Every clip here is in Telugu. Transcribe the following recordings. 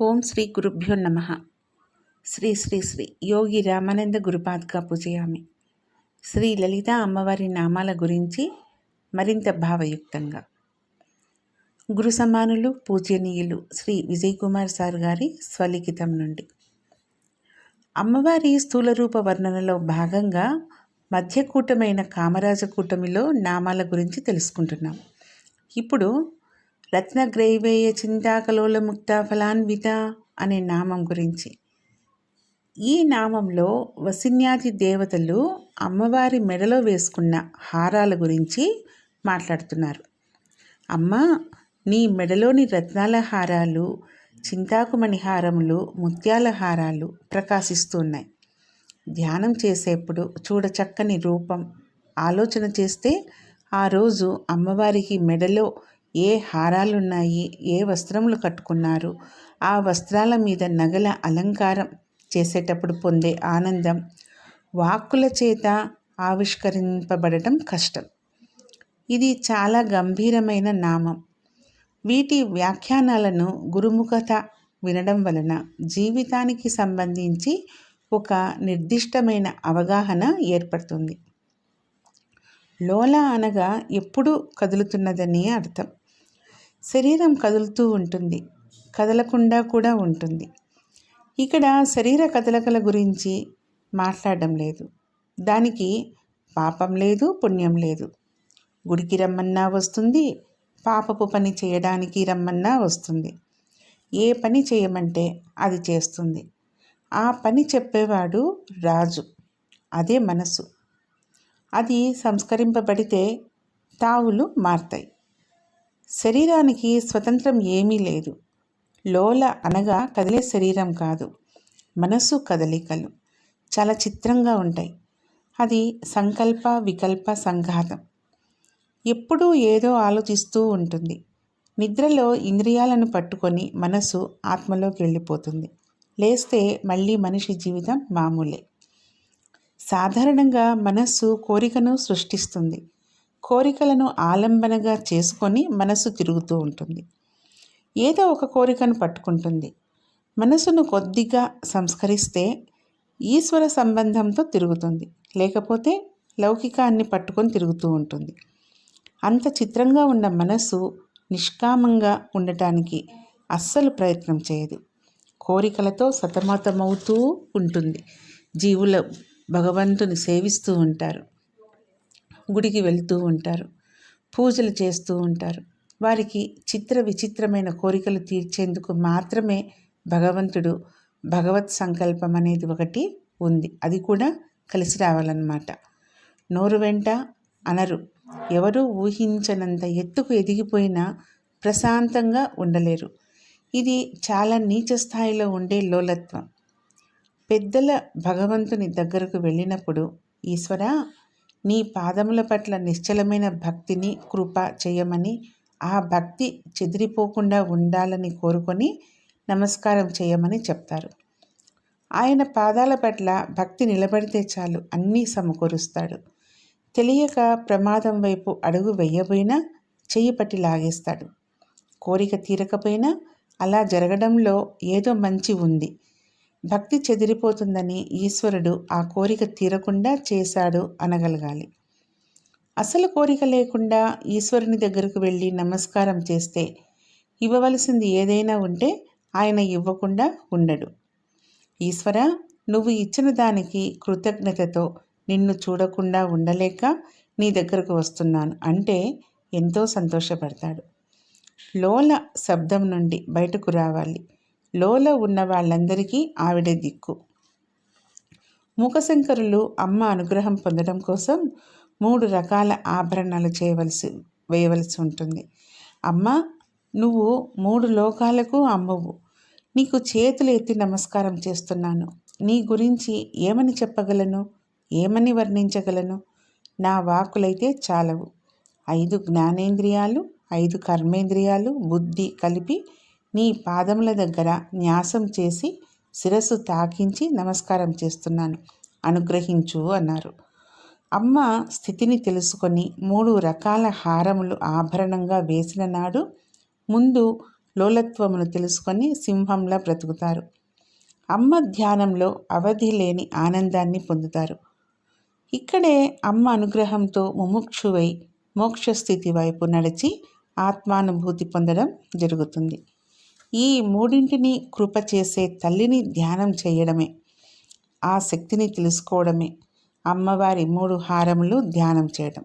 ఓం శ్రీ గురుభ్యో నమ. శ్రీ శ్రీ శ్రీ యోగి రామానంద గురుపాద్గా పూజయామి. శ్రీ లలిత అమ్మవారి నామాల గురించి మరింత భావయుక్తంగా. గురు సమానులు పూజనీయులు శ్రీ విజయ్ కుమార్ సార్ గారి స్వలిఖితం నుండి. అమ్మవారి స్థూల రూప వర్ణనలో భాగంగా మధ్యకూటమైన కామరాజ కూటమిలో నామాల గురించి తెలుసుకుంటున్నాం. ఇప్పుడు రత్నగ్రైవేయ చింతాకలోల ముక్త ఫలాన్విత అనే నామం గురించి. ఈ నామంలో వసిన్యాది దేవతలు అమ్మవారి మెడలో వేసుకున్న హారాల గురించి మాట్లాడుతున్నారు. అమ్మ నీ మెడలోని రత్నాల హారాలు చింతాకుమణి హారములు ముత్యాల హారాలు ప్రకాశిస్తున్నాయి ధ్యానం చేసేప్పుడు చూడచక్కని రూపం ఆలోచన చేస్తే ఆ రోజు అమ్మవారికి మెడలో ఏ హారాలున్నాయి ఏ వస్త్రములు కట్టుకున్నారు ఆ వస్త్రాల మీద నగల అలంకారం చేసేటప్పుడు పొందే ఆనందం వాక్కుల చేత ఆవిష్కరింపబడటం కష్టం. ఇది చాలా గంభీరమైన నామం. వీటి వ్యాఖ్యానాలను గురుముఖత వినడం వలన జీవితానికి సంబంధించి ఒక నిర్దిష్టమైన అవగాహన ఏర్పడుతుంది. లోల అనగా ఎప్పుడు కదులుతున్నదని అర్థం. శరీరం కదులుతూ ఉంటుంది కదలకుండా కూడా ఉంటుంది. ఇక్కడ శరీర కదలకల గురించి మాట్లాడడం లేదు. దానికి పాపం లేదు పుణ్యం లేదు. గుడికి రమ్మన్నా వస్తుంది పాపపు పని చేయడానికి రమ్మన్నా వస్తుంది. ఏ పని చేయమంటే అది చేస్తుంది. ఆ పని చెప్పేవాడు రాజు అదే మనసు. అది సంస్కరింపబడితే తావులు మారతాయి. శరీరానికి స్వతంత్రం ఏమీ లేదు. లోల అనగా కదిలే శరీరం కాదు. మనసు కదలికలు చాలా చిత్రంగా ఉంటాయి. అది సంకల్ప వికల్ప సంఘాతం. ఎప్పుడూ ఏదో ఆలోచిస్తూ ఉంటుంది. నిద్రలో ఇంద్రియాలను పట్టుకొని మనసు ఆత్మలోకి వెళ్ళిపోతుంది. లేస్తే మళ్ళీ మనిషి జీవితం మామూలే. సాధారణంగా మనస్సు కోరికను సృష్టిస్తుంది. కోరికలను ఆలంబనగా చేసుకొని మనసు తిరుగుతూ ఉంటుంది. ఏదో ఒక కోరికను పట్టుకుంటుంది. మనసును కొద్దిగా సంస్కరిస్తే ఈశ్వర సంబంధంతో తిరుగుతుంది. లేకపోతే లౌకికాన్ని పట్టుకొని తిరుగుతూ ఉంటుంది. అంత చిత్రంగా ఉన్న మనసు నిష్కామంగా ఉండటానికి అస్సలు ప్రయత్నం చేయదు. కోరికలతో సతమతమవుతూ ఉంటుంది. జీవుల భగవంతుని సేవిస్తూ ఉంటారు. గుడికి వెళ్తూ ఉంటారు. పూజలు చేస్తూ ఉంటారు. వారికి చిత్ర విచిత్రమైన కోరికలు తీర్చేందుకు మాత్రమే భగవంతుడు భగవత్ సంకల్పం అనేది ఒకటి ఉంది. అది కూడా కలిసి రావాలన్నమాట. నోరు వెంట అనరు. ఎవరూ ఊహించనంత ఎత్తుకు ఎదిగిపోయినా ప్రశాంతంగా ఉండలేరు. ఇది చాలా నీచ స్థాయిలో ఉండే లోలత్వం. పెద్దల భగవంతుని దగ్గరకు వెళ్ళినప్పుడు ఈశ్వర నీ పాదముల పట్ల నిశ్చలమైన భక్తిని కృప చేయమని ఆ భక్తి చెదిరిపోకుండా ఉండాలని కోరుకొని నమస్కారం చేయమని చెప్తారు. ఆయన పాదాల పట్ల భక్తి నిలబడితే చాలు అన్నీ సమకూరుస్తాడు. తెలియక ప్రమాదం వైపు అడుగు వేయబోయినా చెయ్యి పట్టి లాగేస్తాడు. కోరిక తీరకపోయినా అలా జరగడంలో ఏదో మంచి ఉంది. భక్తి చెదిరిపోతుందని ఈశ్వరుడు ఆ కోరిక తీరకుండా చేశాడు అనగలగాలి. అసలు కోరిక లేకుండా ఈశ్వరుని దగ్గరకు వెళ్ళి నమస్కారం చేస్తే ఇవ్వవలసింది ఏదైనా ఉంటే ఆయన ఇవ్వకుండా ఉండడు. ఈశ్వర నువ్వు ఇచ్చిన దానికి కృతజ్ఞతతో నిన్ను చూడకుండా ఉండలేక నీ దగ్గరకు వస్తున్నాను అంటే ఎంతో సంతోషపడతాడు. లోల శబ్దం నుండి బయటకు రావాలి. లోలో ఉన్న వాళ్ళందరికీ ఆవిడే దిక్కు. మూకశంకరులు అమ్మ అనుగ్రహం పొందడం కోసం మూడు రకాల ఆభరణాలు చేయవలసి వేయవలసి ఉంటుంది. అమ్మ నువ్వు మూడు లోకాలకు అమ్మవు. నీకు చేతులు ఎత్తి నమస్కారం చేస్తున్నాను. నీ గురించి ఏమని చెప్పగలను? ఏమని వర్ణించగలను? నా వాకులైతే చాలవు. ఐదు జ్ఞానేంద్రియాలు ఐదు కర్మేంద్రియాలు బుద్ధి కలిపి నీ పాదముల దగ్గర న్యాసం చేసి శిరస్సు తాకించి నమస్కారం చేస్తున్నాను. అనుగ్రహించు అన్నారు. అమ్మ స్థితిని తెలుసుకొని మూడు రకాల హారములు ఆభరణంగా వేసిన నాడు ముందు లోలత్వమును తెలుసుకొని సింహంలా బ్రతుకుతారు. అమ్మ ధ్యానంలో అవధి లేని ఆనందాన్ని పొందుతారు. ఇక్కడే అమ్మ అనుగ్రహంతో ముముక్షువై మోక్షస్థితి వైపు నడిచి ఆత్మానుభూతి పొందడం జరుగుతుంది. ఈ మూడింటిని కృప చేసే తల్లిని ధ్యానం చేయడమే ఆ శక్తిని తెలుసుకోవడమే అమ్మవారి మూడు హారములు ధ్యానం చేయడం.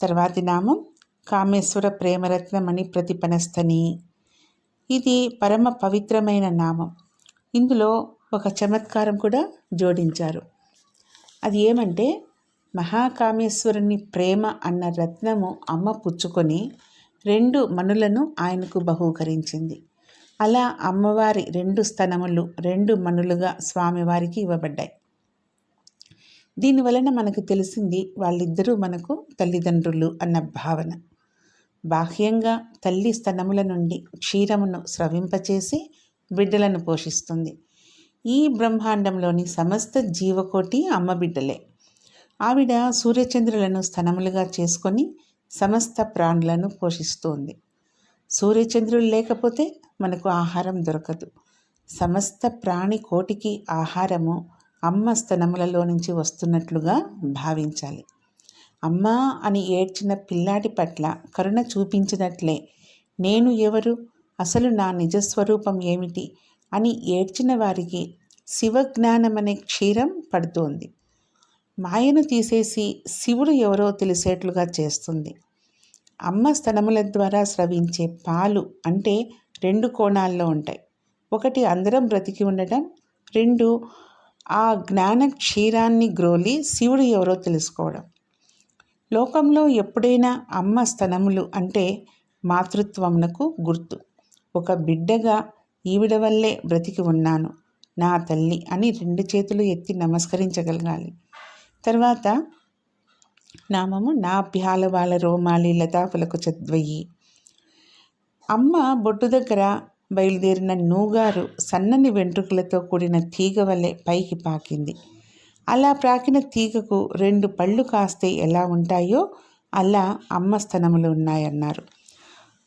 తర్వాతి నామం కామేశ్వర ప్రేమరత్నమణి ప్రతిపనస్థని. ఇది పరమ పవిత్రమైన నామం. ఇందులో ఒక చమత్కారం కూడా జోడించారు. అది ఏమంటే మహాకామేశ్వరుని ప్రేమ అన్న రత్నము అమ్మ పుచ్చుకొని రెండు మనులను ఆయనకు బహూకరించింది. అలా అమ్మవారి రెండు స్తనములు రెండు మనులుగా స్వామివారికి ఇవ్వబడ్డాయి. దీని వలన మనకు తెలిసింది వాళ్ళిద్దరూ మనకు తల్లిదండ్రులు అన్న భావన. బాహ్యంగా తల్లి స్తనముల నుండి క్షీరమును స్రవింపచేసి బిడ్డలను పోషిస్తుంది. ఈ బ్రహ్మాండంలోని సమస్త జీవకోటి అమ్మ బిడ్డలే. ఆవిడ సూర్యచంద్రులను స్తనములుగా చేసుకొని సమస్త ప్రాణులను పోషిస్తోంది. సూర్యచంద్రులు లేకపోతే మనకు ఆహారం దొరకదు. సమస్త ప్రాణి కోటికి ఆహారము అమ్మ స్తనములలో నుంచి వస్తున్నట్లుగా భావించాలి. అమ్మా అని ఏడ్చిన పిల్లాడి పట్ల కరుణ చూపించినట్లే నేను ఎవరు? అసలు నా నిజస్వరూపం ఏమిటి? అని ఏడ్చిన వారికి శివజ్ఞానమనే క్షీరం పడుతోంది. మాయను తీసేసి శివుడు ఎవరో తెలిసేట్లుగా చేస్తుంది. అమ్మ స్తనముల ద్వారా స్రవించే పాలు అంటే రెండు కోణాల్లో ఉంటాయి. ఒకటి అందరం బ్రతికి ఉండటం రెండు ఆ జ్ఞాన క్షీరాన్ని గ్రోలి శివుడు ఎవరో తెలుసుకోవడం. లోకంలో ఎప్పుడైనా అమ్మ స్తనములు అంటే మాతృత్వమునకు గుర్తు. ఒక బిడ్డగా ఈవిడ వల్లే బ్రతికి ఉన్నాను నా తల్లి అని రెండు చేతులు ఎత్తి నమస్కరించగలగాలి. తర్వాత నామము నాభ్యాల వాళ్ళ రోమాలి లతాపులకు చద్వయి అమ్మ బొట్టు దగ్గర బయలుదేరిన నూగారు సన్నని వెంట్రుకలతో కూడిన తీగ వలె పైకి పాకింది. అలా ప్రాకిన తీగకు రెండు పళ్ళు కాస్తే ఎలా ఉంటాయో అలా అమ్మ స్థనములు ఉన్నాయన్నారు.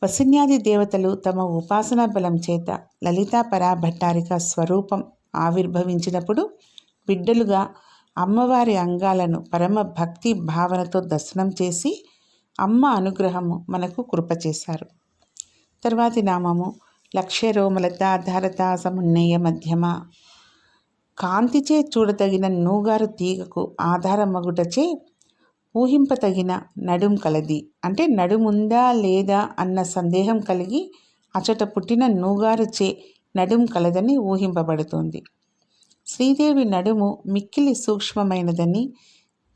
వసిన్యాది దేవతలు తమ ఉపాసనా బలం చేత లలితా పరాభట్టారిక స్వరూపం ఆవిర్భవించినప్పుడు బిడ్డలుగా అమ్మవారి అంగాలను పరమ భక్తి భావనతో దర్శనం చేసి అమ్మ అనుగ్రహము మనకు కృప చేశారు తర్వాతి నామము లక్ష్యరోమలత ధారత సమున్నయ మధ్యమ. కాంతిచే చూడతగిన నూగారు తీగకు ఆధారమగుటచే ఊహింపతగిన నడుం కలది. అంటే నడుముందా లేదా అన్న సందేహం కలిగి అచట పుట్టిన నూగారుచే నడుం కలదని ఊహింపబడుతోంది. శ్రీదేవి నడుము మిక్కిలి సూక్ష్మమైనదని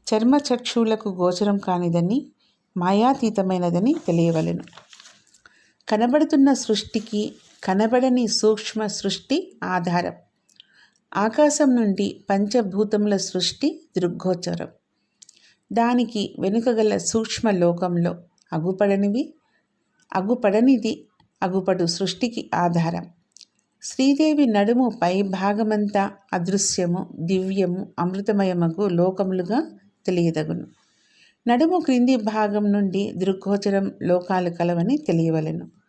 చర్మచక్షువులకు గోచరం కానిదని మాయాతీతమైనదని తెలియవలెను. కనబడుతున్న సృష్టికి కనబడని సూక్ష్మ సృష్టి ఆధారం. ఆకాశం నుండి పంచభూతముల సృష్టి దృగ్గోచరం. దానికి వెనుక గల సూక్ష్మ లోకంలో అగుపడనివి అగుపడనిది అగుపడు సృష్టికి ఆధారం. శ్రీదేవి నడుము పై భాగమంతా అదృశ్యము దివ్యము అమృతమయమగు లోకములుగా తెలియదగును. నడుము క్రింది భాగం నుండి దృగ్గోచరం లోకాలు కలవని తెలియవలెను.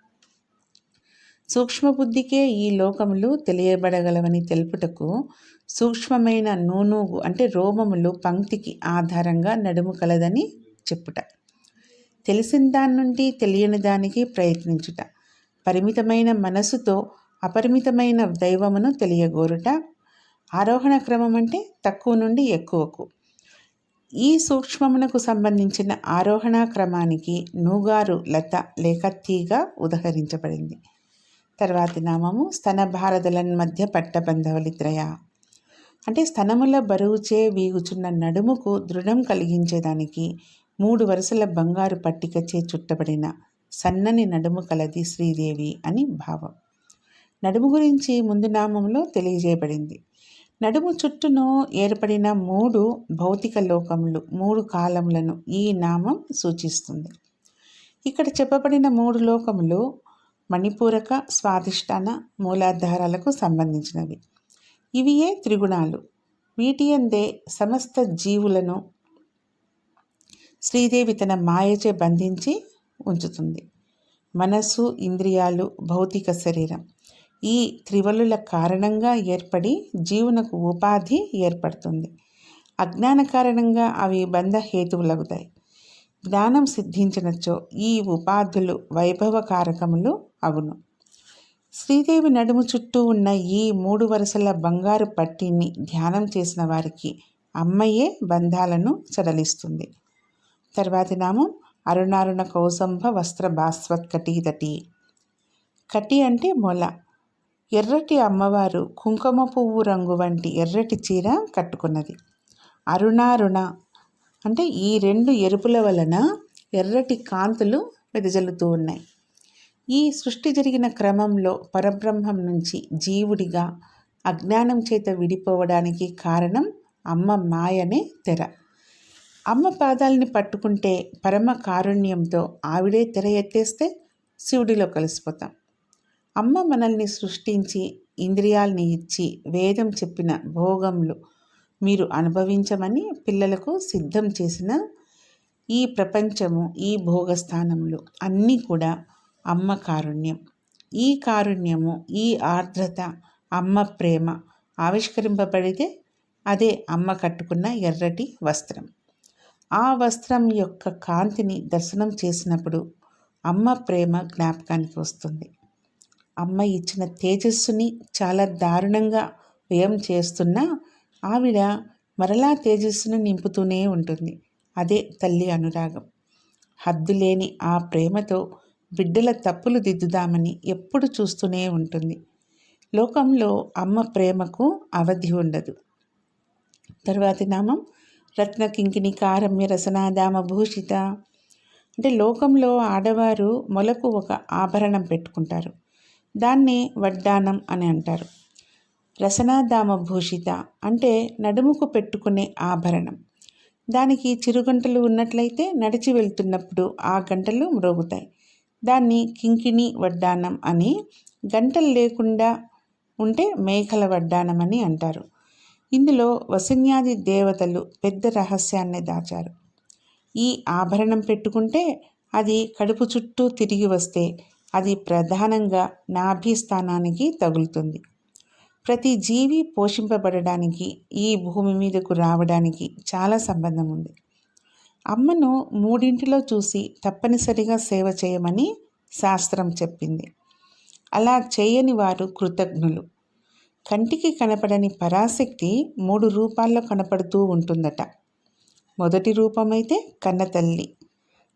సూక్ష్మబుద్ధికే ఈ లోకములు తెలియబడగలవని తెలుపుటకు సూక్ష్మమైన నూనూగు అంటే రోమములు పంక్తికి ఆధారంగా నడుము కలదని చెప్పుట. తెలిసిన దాని నుండి తెలియని దానికి ప్రయత్నించుట. పరిమితమైన మనసుతో అపరిమితమైన దైవమును తెలియగోరుట. ఆరోహణ క్రమం అంటే తక్కువ నుండి ఎక్కువకు. ఈ సూక్ష్మమునకు సంబంధించిన ఆరోహణ క్రమానికి నూగారు లత లేక తీగ ఉదహరించబడింది. తర్వాతి నామము స్తన భారదలన్ మధ్య పట్టబంధవలిత్రయ అంటే స్తనముల బరువుచే వీగుచున్న నడుముకు దృఢం కలిగించేదానికి మూడు వరుసల బంగారు పట్టికచే చుట్టబడిన సన్నని నడుము కలది శ్రీదేవి అని భావం. నడుము గురించి ముందు నామంలో తెలియజేయబడింది. నడుము చుట్టూను ఏర్పడిన మూడు భౌతిక లోకములు మూడు కాలములను ఈ నామం సూచిస్తుంది. ఇక్కడ చెప్పబడిన మూడు లోకములు మణిపూరక స్వాధిష్టాన మూలాధారాలకు సంబంధించినవి. ఇవియే త్రిగుణాలు. వీటి అందే సమస్త జీవులను శ్రీదేవి తన మాయచే బంధించి ఉంచుతుంది. మనస్సు ఇంద్రియాలు భౌతిక శరీరం ఈ త్రివలుల కారణంగా ఏర్పడి జీవునకు ఉపాధి ఏర్పడుతుంది. అజ్ఞాన కారణంగా అవి బంధ హేతువులగుతాయి జ్ఞానం సిద్ధించినచో ఈ ఉపాధులు వైభవకారకములు అగును శ్రీదేవి నడుము చుట్టూ ఉన్న ఈ మూడు వరుసల బంగారు పట్టీని ధ్యానం చేసిన వారికి అమ్మయే బంధాలను సడలిస్తుంది తర్వాతి నామం అరుణారుణ కౌసంభ వస్త్ర భాస్వత్ భాస్వత్కటీతటి కటి అంటే మొల. ఎర్రటి అమ్మవారు కుంకుమ పువ్వు రంగు వంటి ఎర్రటి చీర కట్టుకున్నది. అరుణారుణ అంటే ఈ రెండు ఎరుపుల వలన ఎర్రటి కాంతులు వెదజల్లుతూ ఉన్నాయి. ఈ సృష్టి జరిగిన క్రమంలో పరబ్రహ్మం నుంచి జీవుడిగా అజ్ఞానం చేత విడిపోవడానికి కారణం అమ్మ మాయనే తెర. అమ్మ పాదాలని పట్టుకుంటే పరమ కారుణ్యంతో ఆవిడే తెర ఎత్తేస్తే శివుడిలో కలిసిపోతాం. అమ్మ మనల్ని సృష్టించి ఇంద్రియాలని ఇచ్చి వేదం చెప్పిన భోగములు మీరు అనుభవించమని పిల్లలకు సిద్ధం చేసిన ఈ ప్రపంచము ఈ భోగస్థానములు అన్నీ కూడా అమ్మ కారుణ్యం. ఈ కారుణ్యము ఈ ఆర్ద్రత అమ్మ ప్రేమ ఆవిష్కరింపబడితే అదే అమ్మ కట్టుకున్న ఎర్రటి వస్త్రం. ఆ వస్త్రం యొక్క కాంతిని దర్శనం చేసినప్పుడు అమ్మ ప్రేమ జ్ఞాపకానికి వస్తుంది. అమ్మ ఇచ్చిన తేజస్సుని చాలా దారుణంగా వ్యయం చేస్తున్నా ఆవిడ మరలా తేజస్సును నింపుతూనే ఉంటుంది. అదే తల్లి అనురాగం. హద్దులేని ఆ ప్రేమతో బిడ్డల తప్పులు దిద్దుదామని ఎప్పుడు చూస్తూనే ఉంటుంది. లోకంలో అమ్మ ప్రేమకు అవధి ఉండదు. తరువాతి నామం రత్న కింకిణి కారమ్య రసనాదామ భూషిత. అంటే లోకంలో ఆడవారు మొలకు ఒక ఆభరణం పెట్టుకుంటారు. దాన్ని వడ్డానం అని అంటారు. రసనాదామ భూషిత అంటే నడుముకు పెట్టుకునే ఆభరణం. దానికి చిరుగంటలు ఉన్నట్లయితే నడిచి వెళ్తున్నప్పుడు ఆ గంటలు మ్రోగుతాయి. దాన్ని కింకిణి వడ్డానం అని గంటలు లేకుండా ఉంటే మేఘల వడ్డానం అని అంటారు. ఇందులో వసన్యాది దేవతలు పెద్ద రహస్యాన్ని దాచారు. ఈ ఆభరణం పెట్టుకుంటే అది కడుపు చుట్టూ తిరిగి వస్తే అది ప్రధానంగా నాభి స్థానానికి తగులుతుంది. ప్రతి జీవి పోషింపబడడానికి ఈ భూమి మీదకు రావడానికి చాలా సంబంధం ఉంది. అమ్మను మూడింటిలో చూసి తప్పనిసరిగా సేవ చేయమని శాస్త్రం చెప్పింది. అలా చేయని వారు కృతజ్ఞులు. కంటికి కనపడని పరాశక్తి మూడు రూపాల్లో కనపడుతూ ఉంటుందట. మొదటి రూపమైతే కన్నతల్లి.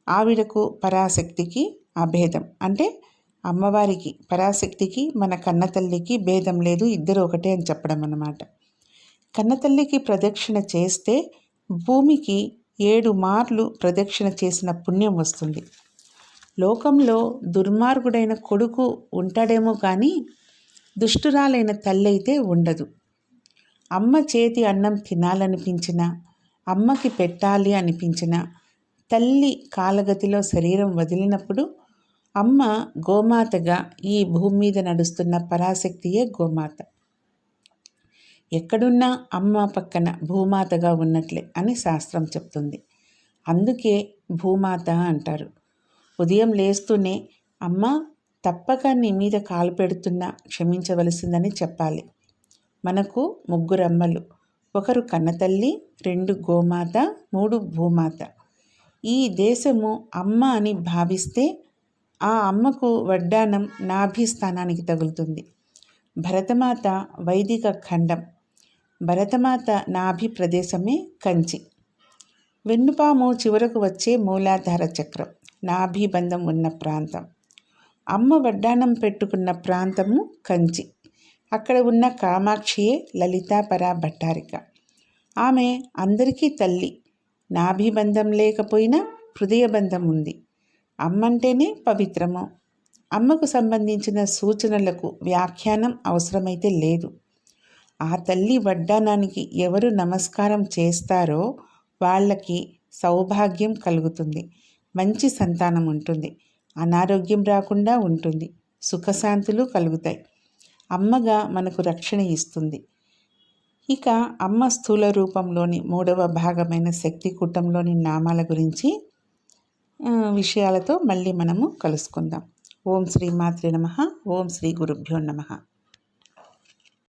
ఆవిడకు పరాశక్తికి అభేదం. అంటే అమ్మవారికి పరాశక్తికి మన కన్నతల్లికి భేదం లేదు ఇద్దరు ఒకటే అని చెప్పడం అన్నమాట. కన్నతల్లికి ప్రదక్షిణ చేస్తే భూమికి ఏడు మార్లు ప్రదక్షిణ చేసిన పుణ్యం వస్తుంది. లోకంలో దుర్మార్గుడైన కొడుకు ఉంటాడేమో కానీ దుష్టురాలైన తల్లి అయితే ఉండదు. అమ్మ చేతి అన్నం తినాలనిపించిన అమ్మకి పెట్టాలి అనిపించిన తల్లి కాలగతిలో శరీరం వదిలినప్పుడు అమ్మ గోమాతగా ఈ భూమి మీద నడుస్తున్న పరాశక్తియే గోమాత. ఎక్కడున్నా అమ్మ పక్కన భూమాతగా ఉన్నట్లే అని శాస్త్రం చెప్తుంది. అందుకే భూమాత అంటారు. ఉదయం లేస్తూనే అమ్మ తప్పక నీ మీద కాలు పెడుతున్నా క్షమించవలసిందని చెప్పాలి. మనకు ముగ్గురమ్మలు ఒకరు కన్నతల్లి రెండు గోమాత మూడు భూమాత. ఈ దేశము అమ్మ అని భావిస్తే ఆ అమ్మకు వడ్డానం నాభి స్థానానికి తగులుతుంది. భరతమాత వైదిక ఖండం. భరతమాత నాభి ప్రదేశమే కంచి. వెన్నుపాము చివరకు వచ్చే మూలాధార చక్రం నాభిబంధం ఉన్న ప్రాంతం. అమ్మ వడ్డానం పెట్టుకున్న ప్రాంతము కంచి. అక్కడ ఉన్న కామాక్షియే లలితాపరా భట్టారిక. ఆమె అందరికీ తల్లి. నాభిబంధం లేకపోయినా హృదయబంధం ఉంది. అమ్మంటేనే పవిత్రము. అమ్మకు సంబంధించిన సూచనలకు వ్యాఖ్యానం అవసరమైతే లేదు. ఆ తల్లి వడ్డానానికి ఎవరు నమస్కారం చేస్తారో వాళ్ళకి సౌభాగ్యం కలుగుతుంది. మంచి సంతానం ఉంటుంది. అనారోగ్యం రాకుండా ఉంటుంది. సుఖశాంతులు కలుగుతాయి. అమ్మగా మనకు రక్షణ ఇస్తుంది. ఇక అమ్మ స్థూల రూపంలోని మూడవ భాగమైన శక్తి కూటంలోని నామాల గురించి విషయాలతో మళ్ళీ మనము కలుసుకుందాం. ఓం శ్రీ మాత్రే నమ. ఓం శ్రీ గురుభ్యో నమ.